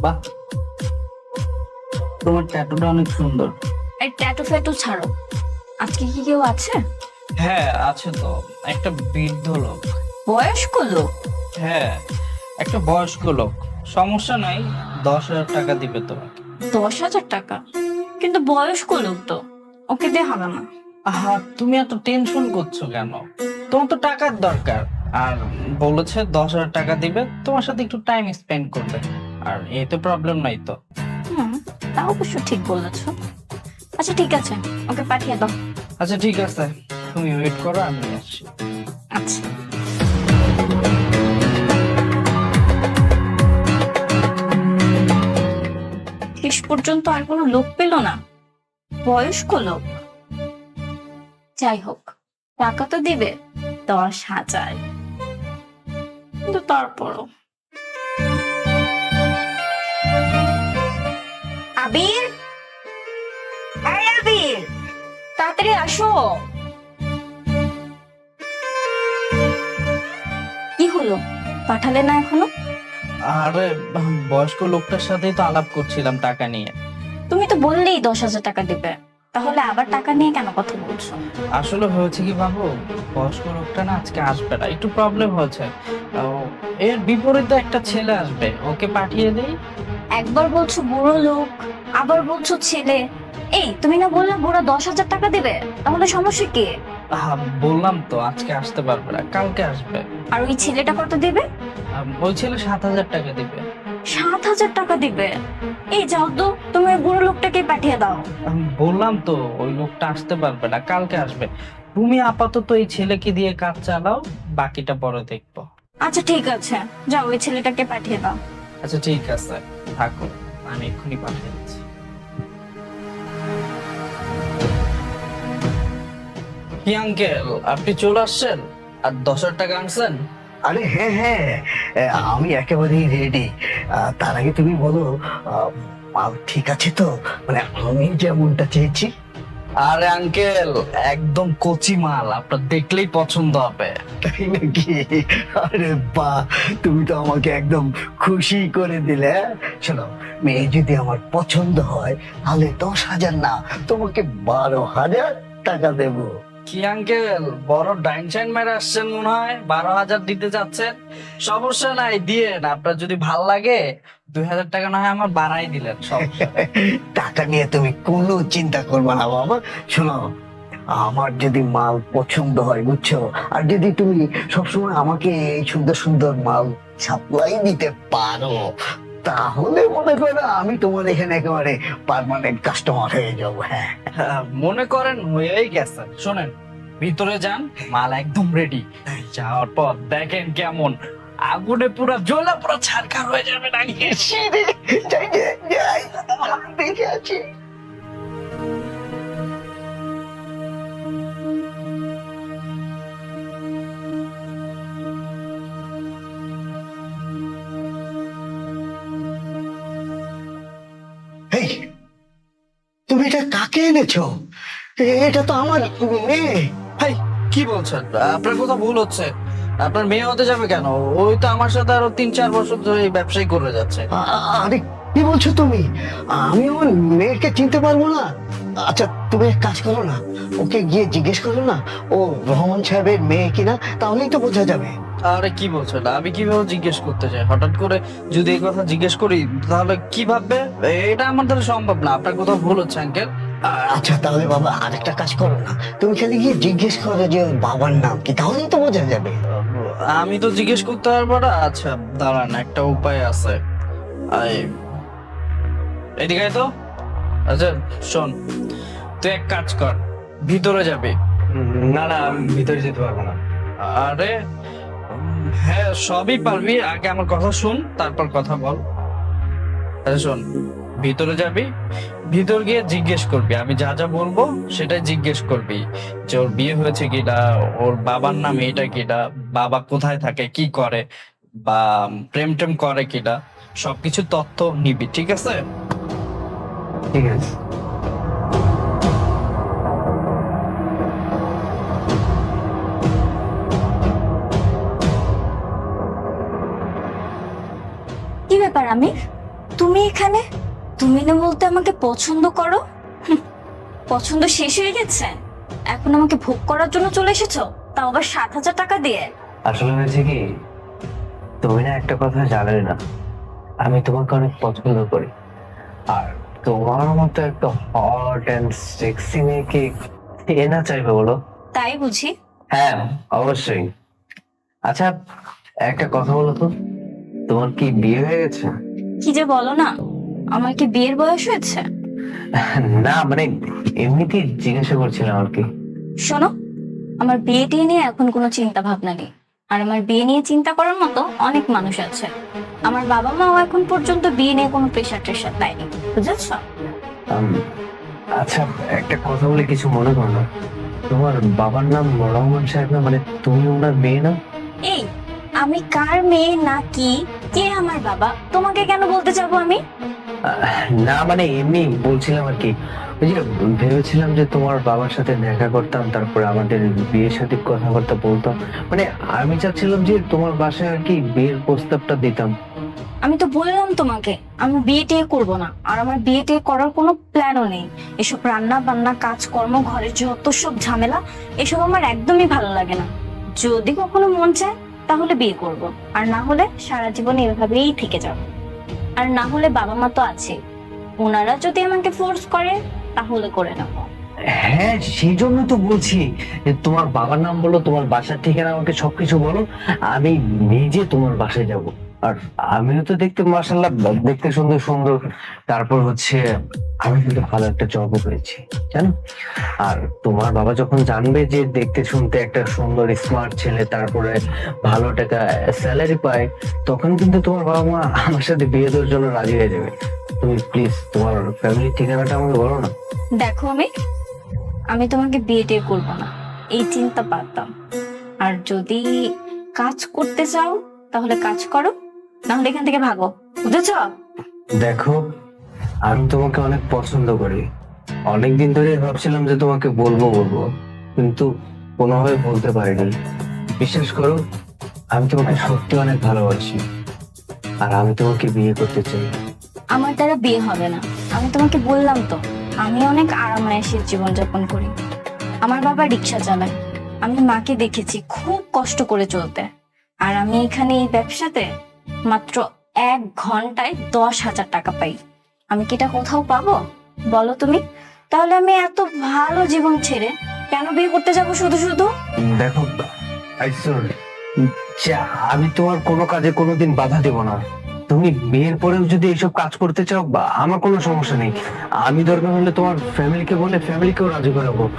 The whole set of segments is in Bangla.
বাহ। তোমার ট্যাটুটা অনেক সুন্দর। এই ট্যাটু ফ্যাটু ছাড়ো। আজকে কি কেউ আছে? হ্যাঁ আছে তো। একটা বৃদ্ধ লোক। বয়স্ক লোক? হ্যাঁ একটা বয়স্ক লোক। সমস্যা নাই দশ হাজার টাকা দিবে তোমাকে। দশ হাজার টাকা? কিন্তু বয়স্ক লোক তো। ওকে দিয়ে হবে না। আহা তুমি এত টেনশন করছ কেন? তোমার তো টাকার দরকার। আর বলেছে দশ হাজার টাকা দিবে তোমার সাথে একটু টাইম স্পেন্ড করবে। আর এতে প্রবলেম নাই তো। হুম তা অবশ্য ঠিক বলেছ। আচ্ছা ঠিক আছে ওকে পাঠিয়ে দাও। আচ্ছা ঠিক আছে তুমি ওয়েট করো আমি আসছি। আচ্ছা। শেষ পর্যন্ত আর কোনো লোক পেল না? বয়স্ক লোক? যাই হোক টাকা তো দিবে দশ হাজার। কিন্তু তারপরও। আবির? এই আবির তাড়াতাড়ি আসো। কি হলো? পাঠালে না এখনও? আরে বয়স্ক লোকটার সাথেই তো আলাপ করছিলাম টাকা নিয়ে। তুমি তো বললেই দশ হাজার টাকা দিবে। তাহলে আবার টাকা নিয়ে কেন কথা বলছো? আসলে হয়েছে কি বাবু? বয়স্ক লোকটা না আজকে আসবে না। একটু প্রবলেম হয়েছে। এর বিপরীতে একটা ছেলে আসবে। ওকে পাঠিয়ে দেই। একবার বলছো বুড়ো লোক আবার বলছো ছেলে। এই তুমি না বললে বুড়ো দশ হাজার টাকা দিবে? তাহলে সমস্যা কি? বললাম তো আজকে আসতে পারবে না কালকে আসবে। আর ওই ছেলেটা কত দিবে? আম, ওই ছেলে সাত হাজার টাকা দিবে। সাত হাজার টাকা দিবে? এই যাও তো তুমি ওই বুড়ো লোকটাকে পাঠিয়ে দাও। আমি বললাম তো ওই লোকটা আসতে পারবে না কালকে আসবে। তুমি আপাতত এই ছেলেকে দিয়ে কাজ চালাও বাকিটা পরে দেখব। আচ্ছা ঠিক আছে। যাও ওই ছেলেটাকে পাঠিয়ে দাও। আচ্ছা ঠিক আছে। থাকো আমি এক্ষুনি পাঠিয়ে দিচ্ছি। কি আঙ্কেল আপনি চলে আসছেন? আর দশ হাজার টাকা আনছেন? আরে হ্যাঁ হ্যাঁ আমি একেবারেই রেডি তার আগে তুমি বলো মাল ঠিক আছে তো? মানে আমি যেমনটা চেয়েছি। আরে আঙ্কেল, একদম কচি মাল, আপনার দেখলেই পছন্দ হবে। তাই নাকি? আরে বা, তুমি তো আমাকে একদম খুশি করে দিলে হ্যাঁ? শোনো, মেয়ে যদি আমার পছন্দ হয়, তাহলে দশ হাজার না, তোমাকে বারো হাজার টাকা দেবো। কি আঙ্কেল? বড় ডাইন সাইন মেরে আসছেন মনে হয়, বারো হাজার দিতে যাচ্ছেন। সমস্যা নাই দিয়ে আপনার যদি ভালো লাগে, দুই হাজার টাকা না হয় আমার বাড়াই দিলেন টাকা নিয়ে তুমি কোনো চিন্তা করবে না, বাবা। শোনো, আমার যদি মাল পছন্দ হয়, বুঝছ? আর যদি তুমি সবসময় আমাকে এই সুন্দর সুন্দর মাল সাপ্লাই দিতে পারো তাহলে মনে করো আমি তোমার এখানে একেবারে পার্মানেন্ট কাস্টমার হয়ে যাব হ্যাঁ হ্যাঁ, মনে করেন হয়েই গেছে শোনেন ভিতরে যান মাল একদম রেডি যাওয়ার পর দেখেন কেমন আগুনে পুরো জ্বলা পুরো ছারখার হয়ে যাবে নাকি যাই, যাই, দেখে আছি তুমি এটা কাকে এনেছো? এটা তো আমার মেয়ে। ভাই কি বলছেন? আপনার কথা ভুল হচ্ছে। আপনার মেয়ে হতে যাবে কেন? ওই তো আমার সাথে আরও তিন চার বছর ধরে ব্যবসায় করে যাচ্ছে। আরে কি বলছো তুমি? আমি আমার মেয়েকে চিনতে পারব না। আচ্ছা তুমি এক কাজ করো না ওকে গিয়ে জিজ্ঞেস করো না ও রহমান সাহেবের মেয়ে কিনা তাহলেই তো বোঝা যাবে। আরে কি বলছেন আমি কীভাবে জিজ্ঞেস করতে চাই? হঠাৎ করে যদি এই কথা জিজ্ঞেস করি তাহলে কি ভাববে? এটা আমার দ্বারা সম্ভব না আপনার কোথাও ভুল হচ্ছে আঙ্কেল আচ্ছা তাহলে বাবা আরেকটা কাজ করো না। তুমি খালি গিয়ে জিজ্ঞেস করো যে বাবার নাম কি তাহলেই তো বোঝা যাবে। আমি তো জিজ্ঞেস করতে পারব না। আচ্ছা দাঁড়ান একটা উপায় আছে। এদিকে তো। আচ্ছা শোন তুই এক কাজ কর ভিতরে যাবি। না না আমি ভিতরে যেতে পারব না। আরে হ্যাঁ সবই পারবি। আগে আমার কথা শুন তারপর কথা বল। আচ্ছা শোন ভিতরে যাবি ভিতর গিয়ে জিজ্ঞেস করবি। আমি যা যা বলব সেটাই জিজ্ঞেস করবি। যে ওর বিয়ে হয়েছে কিনা ওর বাবার নাম এটা কিনা বাবা কোথায় থাকে কি করে বা প্রেম টেম করে কিনা সবকিছু তথ্য নিবি ঠিক আছে? ঠিক আছে। ব্যাপার আমি তুমি এখানে? তুমি না বলতে আমাকে পছন্দ করো? পছন্দ শেষ হয়ে গেছে। এখন আমাকে ভোগ করার জন্য চলে এসেছ? তাও আবার সাত হাজার টাকা দিয়ে। আসলে হয়েছে কি তুমি না একটা কথা জানো না। আমি তোমাকে অনেক পছন্দ করি। আর তোমার মতো একটা হট অ্যান্ড সেক্সি মেয়েকে কে না চাইবে বলো? তাই বুঝি। হ্যাঁ অবশ্যই। আচ্ছা একটা কথা বলো তো। তোমার কি বিয়ে হয়ে গেছে? কি যে বলো না আমার কি বিয়ের বয়স হয়েছে? না মানে এমনিতেই জিজ্ঞাসা করছিলাম আর কি। শোনো আমার বিয়ে টিয়ে নিয়ে এখন কোনো চিন্তা ভাবনা নেই। আর আমার বিয়ে নিয়ে চিন্তা করার মতো অনেক মানুষ আছে। আমার বাবা মাও এখন পর্যন্ত বিয়ে নিয়ে কোনো প্রেশার ট্রেশার দেয়নি বুঝেছ? আচ্ছা একটা কথা বলে কিছু মনে করো না। তোমার বাবার নাম রহমান সাহেব না? মানে তুমি ওনার মেয়ে না? এই আমি কার মেয়ে না কি কে আমার বাবা? তোমাকে কেন বলতে যাব আমি? না মানে এমনি বলছিলাম আর কি। ওই যে ভেবেছিলাম যে তোমার বাবার সাথে দেখা করতাম তারপরে আমাদের বিয়ের সাথে কথাবার্তা বলতাম। মানে আমি চাচ্ছিলাম যে তোমার বাসায় আর কি বিয়ের প্রস্তাবটা দিতাম। আমি তো বললাম তোমাকে আমি বিয়ে টিয়ে করব না। আর আমার বিয়ে টিয়ে করার কোনো প্ল্যানও নেই। এসব রান্না বান্না কাজকর্ম ঘরের যত সব ঝামেলা এসব আমার একদমই ভালো লাগে না। যদি কখনো মন চায় তাহলে বিয়ে করব। আর না হলে সারা জীবন এভাবেই থেকে যাব। আর না হলে বাবা মা তো আছে। ওনারা যদি আমাকে ফোর্স করে, তাহলে করে নেব। হ্যাঁ সেই জন্য তো বলছি। তোমার বাবার নাম বলো, তোমার বাসার ঠিকানা আমাকে সবকিছু বলো। আমি নিজে তোমার বাসায় যাব। আর আমিও তো দেখতে মাসাল্লাহ দেখতে সুন্দর সুন্দর। তারপর হচ্ছে, আমি কিন্তু ভালো একটা জবও পেয়েছি, জানো? আর তোমার বাবা যখন জানবে যে দেখতে শুনতে একটা সুন্দর স্মার্ট ছেলে, তারপরে ভালো টাকা স্যালারি পায়, তখন কিন্তু তোমার বাবা মা আমার সাথে বিয়ে দেওয়ার জন্য রাজি হয়ে যাবে। তুমি প্লিজ তোমার ফ্যামিলির ঠিকানাটা আমাকে বলো না। দেখো আমি আমি তোমাকে বিয়ে টিয়ে করব না, এই চিন্তা পারতাম আর যদি কাজ করতে চাও, তাহলে কাজ করো। নাহলে এখান থেকে ভাগো বুঝেছ? দেখো আমি তোমাকে অনেক পছন্দ করি। অনেকদিন ধরে ভাবছিলাম যে তোমাকে বলব বলব কিন্তু কোনোভাবে বলতে পারিনি। বিশ্বাস করো আমি তোমাকে সত্যি অনেক ভালোবাসি আর আমি তোমাকে বিয়ে করতে চাই। আমার দ্বারা বিয়ে হবে না। আমি তোমাকে বললাম তো আমি অনেক আরামায়েশের জীবনযাপন করি। আমার বাবা রিক্সা চালায়। আমি মাকে দেখেছি খুব কষ্ট করে চলতে। আর আমি এখানে এই ব্যবসাতে মাত্র এক ঘন্টায় দশ হাজার টাকা পাই। আমি কি এটা কোথাও পাবো? বলো তুমি। তাহলে আমি এত ভালো জীবন ছেড়ে কেন বিয়ে করতে যাব শুধু শুধু? দেখো আইসর আমি তোমার কোনো কাজে কোনোদিন বাধা দেব না। তুমি বিয়ের পরেও যদি এইসব কাজ করতে চাও, বা আমার কোনো সমস্যা নেই। আমি দরকার হলে তোমার ফ্যামিলিকে বলে ফ্যামিলিকেও রাজি করাবো।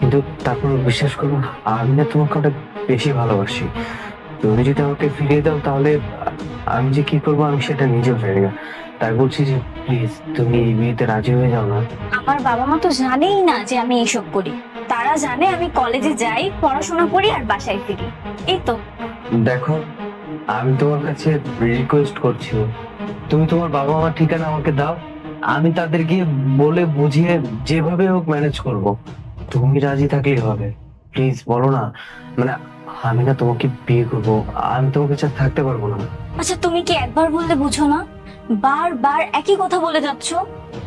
কিন্তু তারপর বিশ্বাস করো আমি না তোমাকে বেশি ভালোবাসি। তুমি যদি আমাকে ফিরিয়ে দাও, তাহলে আমি যে কি করব আমি সেটা নিজেও জানি না। তাই বলছি যে প্লিজ তুমি এই বিয়েতে রাজি হয়ে যাও না। আমার বাবা মা তো জানেই না যে আমি এইসব করি। তারা জানে আমি কলেজে যাই পড়াশোনা করি আর বাসায় ফিরি। এই তো। দেখো আমি তোমার কাছে রিকোয়েস্ট করছি। তুমি তোমার বাবা মার ঠিকানা আমাকে দাও। আমি তাদের গিয়ে বলে বুঝিয়ে যেভাবে হোক ম্যানেজ করব। তুমি রাজি থাকলেই হবে। প্লিজ বলো না। মানে আমি না তোমাকে বিয়ে করব। আমি তোমাকে ছাড়া থাকতে পারব না। আচ্ছা তুমি কি একবার বললে বুঝো না? বারবার একই কথা বলে যাচ্ছ?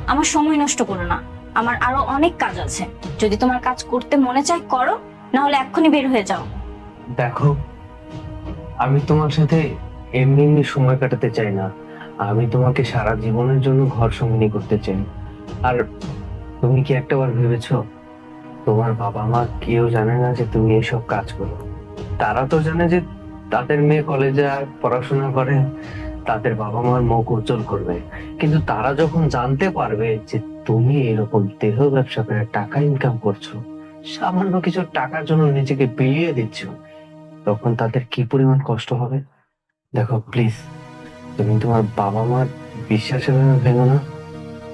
আমার সময় নষ্ট করো না। আমার আরও অনেক কাজ আছে। যদি তোমার কাজ করতে মনে চায়, করো। না হলে এক্ষুনি বের হয়ে যাও। দেখো, আমি তোমার সাথে এমনি এমনি সময় কাটাতে চাই না। আমি তোমাকে সারা জীবনের জন্য ঘর সঙ্গিনী করতে চাই। আর তুমি কি একটাবার ভেবেছো, তোমার বাবা মা কেউ জানে না যে তুমি এসব কাজ করো? তারা তো জানে যে তাদের মেয়ে কলেজে পড়াশোনা করে, তাদের বাবা মার মুখ উজ্জ্বল করবে। কিন্তু তারা যখন জানতে পারবে যে তুমি এরকম দেহ ব্যবসা করে টাকা ইনকাম করছ, সামান্য কিছু টাকার জন্য নিজেকে বিলিয়ে দিচ্ছ, তখন তাদের কি পরিমাণ কষ্ট হবে? দেখো প্লিজ তুমি তোমার বাবা মার বিশ্বাসের ভেঙো না।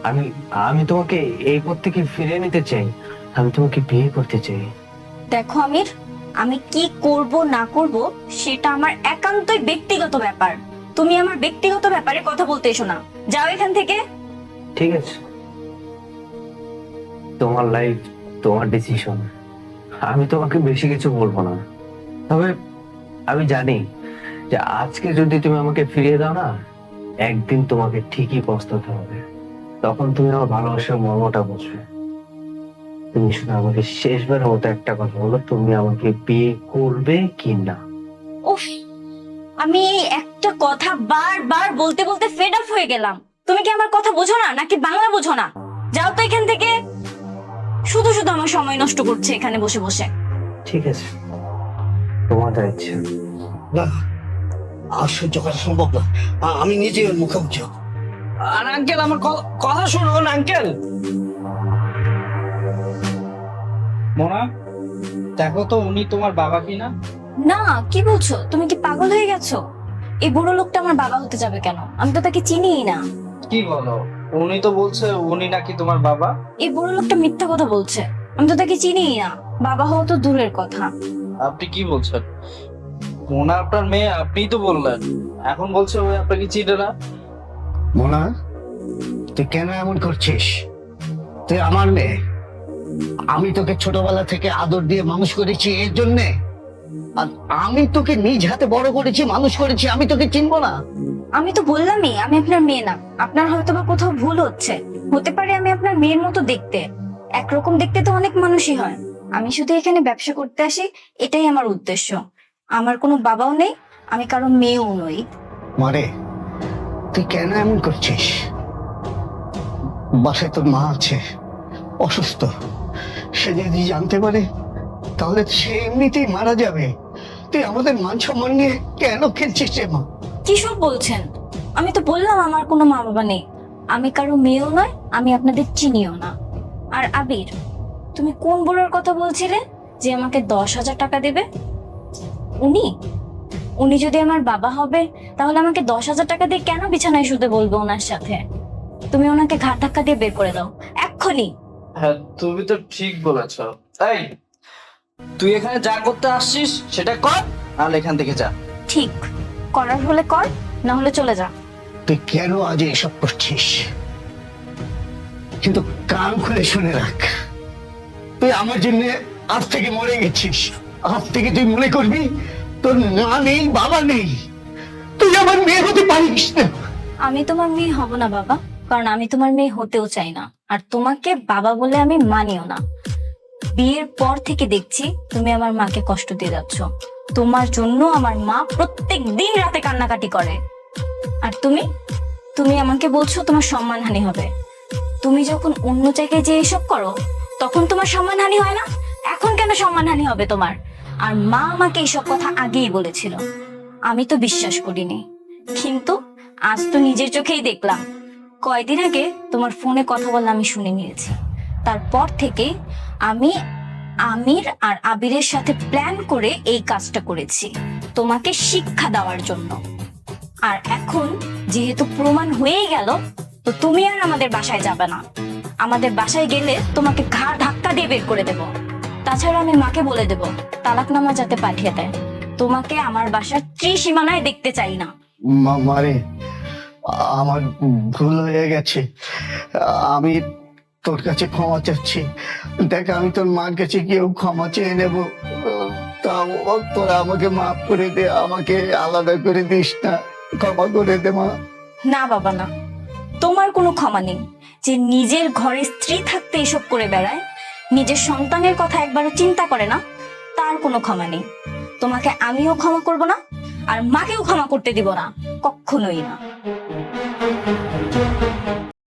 আমি আমি তোমাকে এই পথ থেকে ফিরে নিতে চাই। আমি তোমাকে বিয়ে করতে চাই। দেখো, আমির আমি কি করব, না করব, সেটা আমার একান্তই ব্যক্তিগত ব্যাপার। তুমি আমার ব্যক্তিগত ব্যাপারে কথা বলতে এসো না। যাও এখান থেকে। ঠিক আছে। তোমার লাইফ তোমার ডিসিশন আমি তোমাকে বেশি কিছু বলব না। তবে আমি জানি যে আজকে যদি তুমি আমাকে ফিরিয়ে দাও না, একদিন তোমাকে ঠিকই পস্তাতে হবে। তখন তুমি আমার ভালোবাসার মর্মটা বুঝবে। তুমি শুধু আমাকে শেষবারের মতো একটা কথা বলো তুমি আমাকে বিয়ে করবে কি না উফ আমি একটা কথা বারবার বলতে বলতে ফেড আপ হয়ে গেলাম। তুমি কি আমার কথা বোঝো না নাকি বাংলা বোঝো না? যাও তো এখান থেকে। শুধু শুধু আমার সময় নষ্ট করছে এখানে বসে বসে। ঠিক আছে তোমার ইচ্ছা না আর সহ্য করা সম্ভব না। আমি নিজে মুখোমুখি হব। আর আঙ্কেল আমার কথা শুনুন আঙ্কেল মোনা দেখো তো উনি তোমার বাবা কিনা। না কি বলছো? তুমি কি পাগল হয়ে গেছো? এই বুড়ো লোকটা আমার বাবা হতে যাবে কেন? আমি তো তাকে চিনিই না। কি বলো? উনি তো বলছে উনি নাকি তোমার বাবা। এই বুড়ো লোকটা মিথ্যা কথা বলছে। আমি তো তাকে চিনিই না। বাবা হওয়া তো দূরের কথা। আপনি কি বলছেন? মোনা আপনার মেয়ে আপনিই তো বললেন। এখন বলছে ওই আপনাকে চিনে না। মোনা তুই কেন এমন করছিস? তুই আমার মেয়ে। আমি তোকে ছোটবেলা থেকে আদর দিয়ে মানুষ করেছি এর জন্যে। আর আমি তোকে নিজ হাতে বড় করেছি মানুষ করেছি আমি তোকে চিনবো না। আমি তো বললামই আমি আপনার মেয়ে না। আপনার হয়তো বা কোথাও ভুল হচ্ছে। হতে পারে আমি আপনার মেয়ের মতো দেখতে। একরকম দেখতে তো অনেক মানুষই হয়। আমি শুধু এখানে ব্যবসা করতে আসি এটাই আমার উদ্দেশ্য। আমার কোনো বাবাও নেই আমি কারও মেয়েও নই। মারে তুই কেন এমন করছিস? বাসায় তোর মা আছে অসুস্থ। সে যদি জানতে পারে, তাহলে সে এমনিতেই মারা যাবে। তুই আমাদের মান সম্মান নিয়ে কেন খেলছিস রে মা? কি সব বলছেন? আমি তো বললাম আমার কোনো মা বাবা নেই। আমি কারও মেয়েও নয়, আমি আপনাদের চিনিও না। আর আবির, তুমি কোন বুড়োর কথা বলছিলে যে আমাকে দশ হাজার টাকা দেবে? উনি? উনি যদি আমার বাবা হবে, তাহলে আমাকে দশ হাজার টাকা দিয়ে কেন বিছানায় শুতে বলব ওনার সাথে? তুমি ওনাকে ঘাট ধাক্কা দিয়ে বের করে দাও। এক্ষুনি! হ্যাঁ তুমি তো ঠিক বলেছ। এই তুই এখানে যা করতে আসছিস সেটা কর আর এখান থেকে যা। ঠিক করার হলে কর না হলে চলে যা। তুই কেন আজ এসব করছিস? কিন্তু কান খুলে শুনে রাখ। তুই আমার জন্য আজ থেকে মরে গেছিস। আজ থেকে তুই মনে করবি তোর মা নেই বাবা নেই। তুই আমার মেয়ে হতে পারিস না। আমি তোমার মেয়ে হব না বাবা কারণ আমি তোমার মেয়ে হতেও চাই না। আর তোমাকে বাবা বলে আমি মানিও না। বিয়ের পর থেকে দেখছি তুমি আমার মাকে কষ্ট দিয়ে যাচ্ছ। তোমার জন্য আমার মা প্রত্যেক দিন রাতে কান্নাকাটি করে। আর তুমি? তুমি আমাকে বলছো তোমার সম্মানহানি হবে। তুমি যখন অন্য জায়গায় যে এসব করো, তখন তোমার সম্মানহানি হয় না? এখন কেন সম্মানহানি হবে তোমার? আর মা আমাকে এইসব কথা আগেই বলেছিল। আমি তো বিশ্বাস করিনি। কিন্তু আজ তো নিজের চোখেই দেখলাম। কয়দিন আগে তোমার ফোনে কথা বললে আমি শুনে নিয়েছি। তারপর থেকে আমি আমির আর আবিরের সাথে প্ল্যান করে এই কাজটা করেছি, তোমাকে শিক্ষা দেওয়ার জন্য। আর এখন যেহেতু প্রমাণ হয়েই গেল, তো তুমি আর আমাদের বাসায় যাবে না। আমাদের বাসায় গেলে তোমাকে ঘাড় ধাক্কা দিয়ে বের করে দেব। তাছাড়া আমি মাকে বলে দেব, তালাকনামা যাতে পাঠিয়ে দেয়। তোমাকে আমার বাসার ত্রিসীমানায় দেখতে চাই না। মা- মারে আমার ভুল হয়ে গেছে। আমি তোর কাছে ক্ষমা চাচ্ছি। দেখ, আমি তোর মার কাছে গিয়েও ক্ষমা চেয়ে নেব। তাও তোরা আমাকে মাফ করে দে, আমাকে আলাদা করে দিস না। ক্ষমা করে দে, মা। না, বাবা, না। তোমার কোনো ক্ষমা নেই। যে নিজের ঘরে স্ত্রী থাকতে এসব করে বেড়ায়, নিজের সন্তানের কথা একবারও চিন্তা করে না, তার কোনো ক্ষমা নেই। তোমাকে আমিও ক্ষমা করব না, আর মাকেও ক্ষমা করতে দিব না। কখনোই না।